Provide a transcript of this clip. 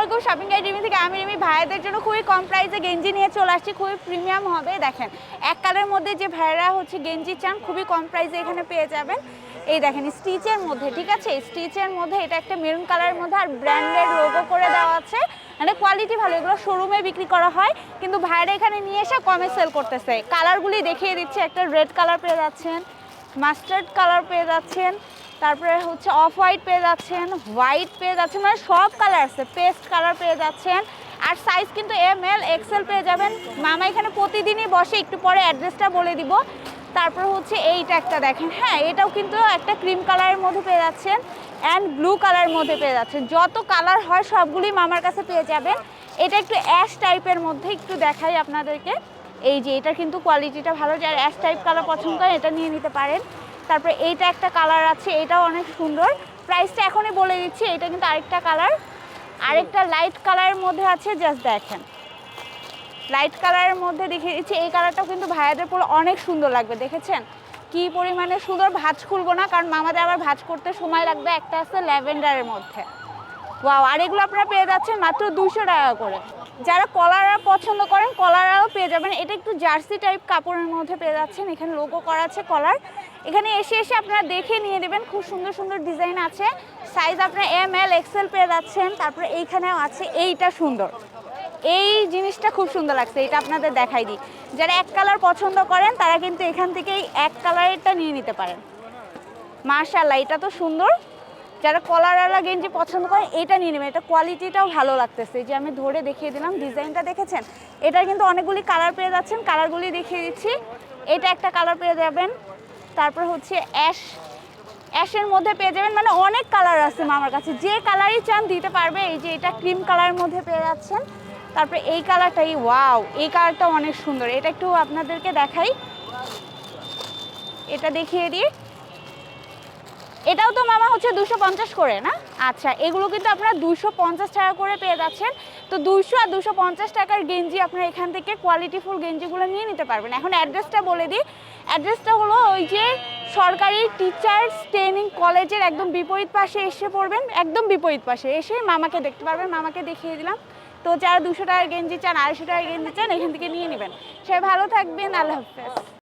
আলাইকুম shopping guide Rimi থেকে আমি রিমি। ভাইয়াদের জন্য খুবই কম প্রাইসে গেঞ্জি নিয়ে চলে আসছি, খুবই প্রিমিয়াম হবে। দেখেন এক কালারের মধ্যে যে ভাইয়ারা হচ্ছে গেঞ্জি চান, খুবই কম প্রাইসে এখানে পেয়ে যাবেন। এই দেখেন স্টিচের মধ্যে, ঠিক আছে? স্টিচের মধ্যে এটা একটা মেরুন কালারের মধ্যে আর ব্র্যান্ডের লোগো করে দেওয়া আছে। মানে কোয়ালিটি ভালো, এগুলো শোরুমে বিক্রি করা হয়। কিন্তু ভাইয়ারা এখানে নিয়ে এসে কমে সেল করতেছে। কালারগুলি দেখিয়ে দিচ্ছে, একটা রেড কালার পেয়ে যাচ্ছেন মাস্টার্ড কালার পেয়ে যাচ্ছেন। তারপরে হচ্ছে অফ হোয়াইট পেয়ে যাচ্ছেন, হোয়াইট পেয়ে যাচ্ছেন মানে সব কালার আছে পেস্ট কালার পেয়ে যাচ্ছেন। আর সাইজ কিন্তু এম এল এক্সেল পেয়ে যাবেন। মামা এখানে প্রতিদিনই বসে, একটু পরে অ্যাড্রেসটা বলে দিব। তারপর হচ্ছে এইটা একটা দেখেন হ্যাঁ এটাও কিন্তু একটা ক্রিম কালারের মধ্যে পেয়ে যাচ্ছেন অ্যান্ড ব্লু কালারের মধ্যে পেয়ে যাচ্ছেন। যত কালার হয়, সবগুলি মামার কাছে পেয়ে যাবেন। এটা একটু অ্যাশ টাইপের মধ্যে একটু দেখাই আপনাদেরকে। এই যে এটা কিন্তু কোয়ালিটিটা ভালো। যারা অ্যাশ টাইপ কালার পছন্দ হয়, এটা নিয়ে নিতে পারেন। তারপরে এইটা একটা কালার আছে, এটাও অনেক সুন্দর। প্রাইসটা এখনই বলে দিচ্ছি, এটা কিন্তু আরেকটা কালার। আরেকটা লাইট কালারের মধ্যে আছে জাস্ট দেখেন। লাইট কালারের মধ্যে দেখিয়ে দিচ্ছি, এই কালারটাও কিন্তু ভাইয়াদের পরে অনেক সুন্দর লাগবে, দেখেছেন? কি পরিমাণে সুন্দর, ভাজ খুলবো না, কারণ মামাদের আবার ভাজ করতে সময় লাগবে, একটা আছে ল্যাভেন্ডারের মধ্যে। ওয়াও আর এগুলো আপনারা পেয়ে যাচ্ছেন মাত্র দুশো টাকা করে। যারা কলারা পছন্দ করেন কলারাও পেয়ে যাবেন। এটা একটু জার্সি টাইপ কাপড়ের মধ্যে পেয়ে যাচ্ছেন। এখানে লোগো করা আছে কলার এখানে এসে এসে আপনারা দেখে নিয়ে নেবেন। খুব সুন্দর সুন্দর ডিজাইন আছে। সাইজ আপনারা এম এল এক্সেল পেয়ে যাচ্ছেন। তারপরে এইখানেও আছে। এইটা সুন্দর। এই জিনিসটা খুব সুন্দর লাগছে। এটা আপনাদের দেখাই দিই। যারা এক কালার পছন্দ করেন, তারা কিন্তু এখান থেকেই এক কালারেরটা নিয়ে নিতে পারেন। মার্শাল্লাহ এটা তো সুন্দর। যারা কলারওয়ালা গেঞ্জি পছন্দ করে, এটা নিয়ে নেবেন। এটা কোয়ালিটিটাও ভালো লাগতেছে। যে আমি ধরে দেখিয়ে দিলাম ডিজাইনটা দেখেছেন? এটার কিন্তু অনেকগুলি কালার পেয়ে যাচ্ছেন। কালারগুলি দেখিয়ে দিচ্ছি। এটা একটা কালার পেয়ে যাবেন। তারপর হচ্ছে অ্যাশ অ্যাশের মধ্যে পেয়ে যাবেন। মানে অনেক কালার আছে মামার কাছে। যে কালারই চান দিতে পারবে। এই যে এটা ক্রিম কালারের মধ্যে পেয়ে যাচ্ছেন। তারপরে এই কালারটাই ওয়াও এই কালারটা অনেক সুন্দর। এটা একটু আপনাদেরকে দেখাই। এটা দেখিয়ে দিই। এটাও তো মামা হচ্ছে দুশো পঞ্চাশ করে, না? আচ্ছা এগুলো কিন্তু আপনারা দুশো পঞ্চাশ টাকা করে পেয়ে যাচ্ছেন। তো দুশো আর দুশো পঞ্চাশ টাকার গেঞ্জি আপনারা এখান থেকে কোয়ালিটিফুল গেঞ্জিগুলো নিয়ে নিতে পারবেন। এখন অ্যাড্রেসটা বলে দিই। অ্যাড্রেসটা হলো ওই যে সরকারি টিচার্স ট্রেনিং কলেজের একদম বিপরীত পাশে এসে পড়বেন, একদম বিপরীত পাশে। এসে মামাকে দেখতে পারবেন, মামাকে দেখিয়ে দিলাম। তো যারা দুশো টাকার গেঞ্জি চান, আড়াইশো টাকার গেঞ্জি চান, এখান থেকে নিয়ে নেবেন। সে ভালো থাকবেন, আল্লাহ হাফেজ।